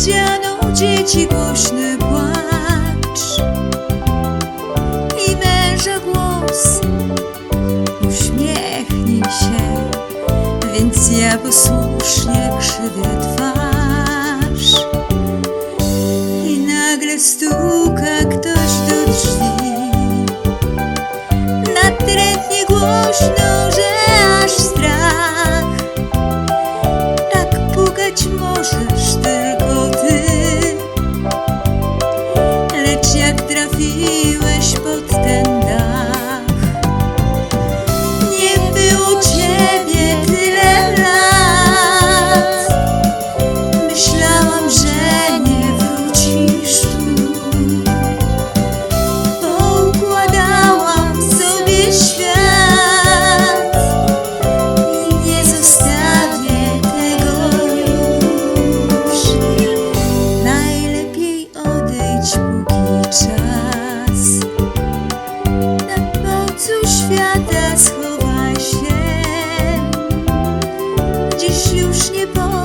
Ścianą dzieci głośny płacz I męża głos. Uśmiechnij się Więc ja posłusznie krzywię twarz już nie boję.